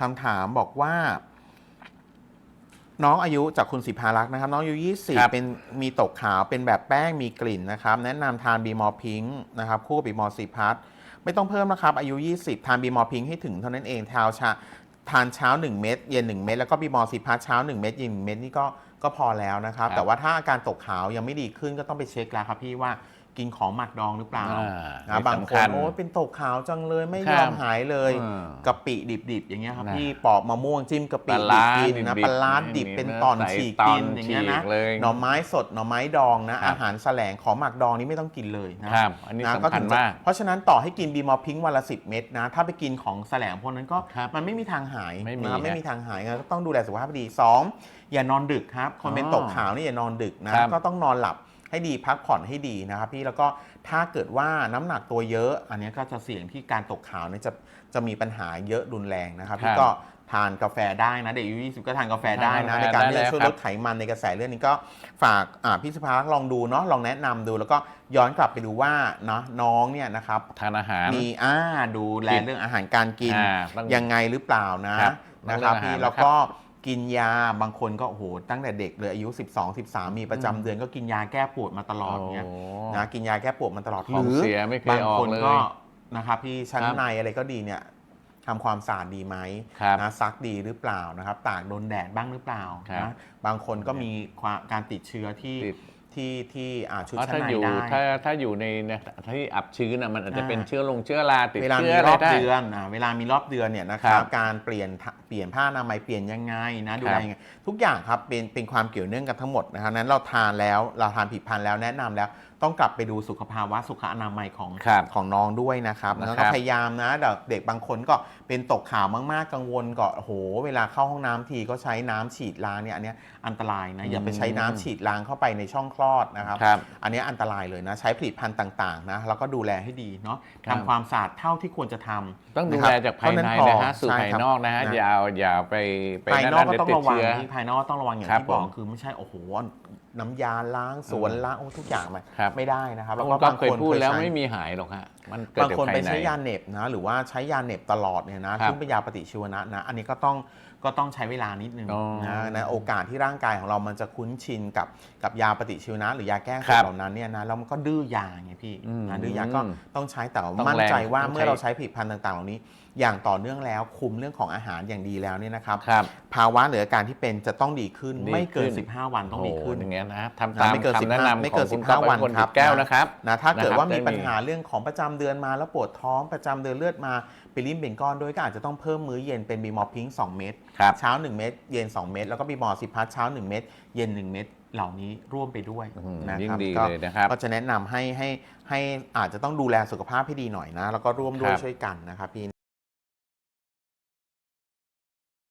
คำถามบอกว่า น้องอายุจากคุณสิภารักษ์นะครับ น้องอายุครับ20เป็นมีตกขาวเป็นแบบแป้งมีกลิ่นนะครับ แนะนำทานบีมอพิงค์นะครับ คู่กับบีมอซีพัทไม่ต้องเพิ่มนะครับ อายุ 20 ทานบีมอพิงค์ให้ถึงเท่านั้นเองเช้าชาทานเช้า 1 เม็ดเย็น 1 เม็ดแล้วก็บีมอซีพัทเช้า 1 เม็ดเย็น1เม็ดนี่ก็ก็พอแล้วนะครับครับ แต่ว่าถ้าอาการตกขาวยังไม่ดีขึ้นก็ต้องไปเช็คแล้วครับพี่ว่า กินของหมักดองหรือเปล่าอ่านะนี่บางสำคคันญโอ้ยเป็นตกขาวจังเลยไม่ครัยบอมหายเลยอืมกะปิดิบๆ อย่างเงี้ยครับนะ พี่ปอกมะม่วงจิ้มกะปิปลาร้าดิบกินนะดิบๆปลาร้าดิบนี่เป็นเนื้อตอนใส่ฉีกตอนกินอย่างเงี้ยนะฉีกเลย หน่อไม้สดหน่อไม้ดองนะ ครับ อาหารแสลงของหมักดองนี่ไม่ต้องกินเลยนะครับ อันนี้นะสำคัญถึงจะมาก เพราะฉะนั้นต่อให้กินบีมอพิงค์วันละสิเม็ดนะ ถ้าไปกินของแสลงพวกนั้นก็ครับมันไม่มีทางหายไม่มีนะครับไม่ฮะมีทางหายงั้นก็ต้องดูแลสุขภาพให้ดีสองอย่านอนดึกครับ คนเป็นอ๋อตกขาวนี่อย่านอนดึกนะครับ ก็ต้องนอนหลับ ให้ดีพักผ่อนให้ดีนะครับพี่แล้วก็ถ้าเกิดว่าน้ำหนักตัวเยอะ อันนี้ก็จะเสี่ยงที่การตกขาวเนี่ยจะจะมีปัญหาเยอะรุนแรงนะครับคพี่รับก็ทานกาแฟได้นะเด็กอายุ20ก็ทานกาแฟได้นะทานในกาแฟการได้ที่จะช่วยแล้วลดไขมันในกระแสเลือดนี้ก็ฝากอ่าพี่สภาลองดูเนาะลองแนะนำดู แล้วก็ย้อนกลับไปดูว่าเนาะน้องเนี่ยนะครับทานอาหารมีอ่าดูแลกินเรื่องอาหารการกินอ่าต้องยังไงหรือเปล่านะครับนะครับต้องเลือกอาหารพี่นะครับแล้วก็ กินยาบางคนก็โอ้โหตั้งแต่เด็กเลยอายุ 12 13 มีประจำเดือนก็กินยาแก้ปวดมาตลอดเนี่ยโนะกินยาแก้ปวดมาตลอดของเสียไม่เคยบางออกคนเลยก็นะครับพี่ชั้นครับในอะไรก็ดีเนี่ยทำความสะอาดดีไหมครับนะซักดีหรือเปล่านะครับตากโดนแดดบ้างหรือเปล่าครับนะบางคนก็มีความการติดเชื้อที่ติด ที่ที่อ่าชุดเพราะชั้นถ้าในอยู่ได้ ถ้าถ้าอยู่ในที่อับชื้นนะมันอาจจะอ่า เป็นเชื้อลงเชื้อราติดเวลาเชื้มีออะรไรอบได้ เดือนอะเวลามีรอบเดือนเนี่ยนะคครัรับบการเปลี่ยนทะเปลี่ยนผ้าอนามัยเปลี่ยนยังไงนะดูแลยังไงทุกอย่างครับเป็นเป็นความเกี่ยวเนื่องกันทั้งหมดนะครับนั้นเราทานแล้วเราทานผิดพันธุ์แล้วแนะนำแล้ว ต้องกลับไปดูสุขภาวะสุขอนามัยของครับของน้องด้วยนะครับนะครับแล้วก็พยายามนะเด็กเด็กบางคนก็เป็นตกข่าวมากๆกังวลก็โอ้โหเวลาเข้าห้องน้ำทีก็ใช้น้ำฉีดล้างเนี่ยอันเนี้ยอันตรายนะอย่าไปใช้น้ำฉีดล้างเข้าไปในช่องคลอดนะครับครับ อันนี้อันตรายเลยนะใช้ผลิตภัณฑ์ต่างๆนะแล้วก็ดูแลให้ดีเนาะครับทำความสะอาดเท่าที่ควรจะทำต้องดูะคแลรับจากภายในเท่นะฮะพอสู่ใช่ภายครับนอกนะฮะนะอย่าอย่าไปไปภายนอกก็เดี๋ยวต้องติดระวังเชื้อที่ภายนอกก็ต้องระวังอย่างครับที่บอกผมคือไม่ใช่โอ้โห น้ำยาล้างสวนล้างโอ้ทุกอย่างมันครับ ไม่ได้นะครับ แล้แล้ววก็ก็บางเคยคนพูดแล้วใช้ไม่มีหายหรอกฮะ มันเกิดบางจากคนภาไปยในใช้ยาเหน็บนะหรือว่าใช้ยาเหน็บตลอดเนี่ยนะครับซึ่งเป็นยาปฏิชีวนะนะ อันนี้ก็ต้องก็ต้องใช้เวลานิดนึงอ๋อนะนะโอกาสที่ร่างกายของเรามันจะคุ้นชินกับกับยาปฏิชีวนะ หรือยาแก้คไขรับเหล่านั้นเนี่ยนะแล้วมันก็ดื้อยาไงพี่อืมนะดื้อยาก็ต้องใช้แต่ว่าต้องมั่นใจแรงว่าต้องเมื่อเราใช้ใช้ผลิตภัณฑ์ต่างๆ เหล่านี้ อย่างต่อเนื่องแล้วคุมเรื่องของอาหารอย่างดีแล้วเนี่ยนะครับครับภาวะหรืออาการที่เป็นจะต้องดีขึ้นดีไม่เกินขึ้น15 วันต้องดีขึ้นโโหอย่างเงี้ยนะทำนะตามไม่เกินคำแนะ15นำไม่ขเกิองนคุณ15ก๊อฟวันคนครัติบดแก้วนะครับนะถ้าเกิดนะครับว่ามีได้มีปัญหาเรื่องของประจำเดือนมาแล้วปวดท้องประจำเดือนเลือดมาเป็นริ่มเป็นก้อนด้วยก็อาจจะต้องเพิ่มมื้อเย็นเป็นบีมอพิง2เม็ดครับ เช้า 1 เม็ดเย็น 2 เม็ดแล้วก็บีมอสิพัทเช้า 1 เม็ดเย็น 1 เม็ดเหล่านี้ร่วมไปด้วยอืมนะยิ่คงรับดีก็เลยนะครับ ก็จะแนะนำให้ให้ให้อาจจะต้องดูแลสุขภาพให้ดีหน่อยนะ แล้วก็ร่วมด้วยครับ ช่วยกันนะครับพี่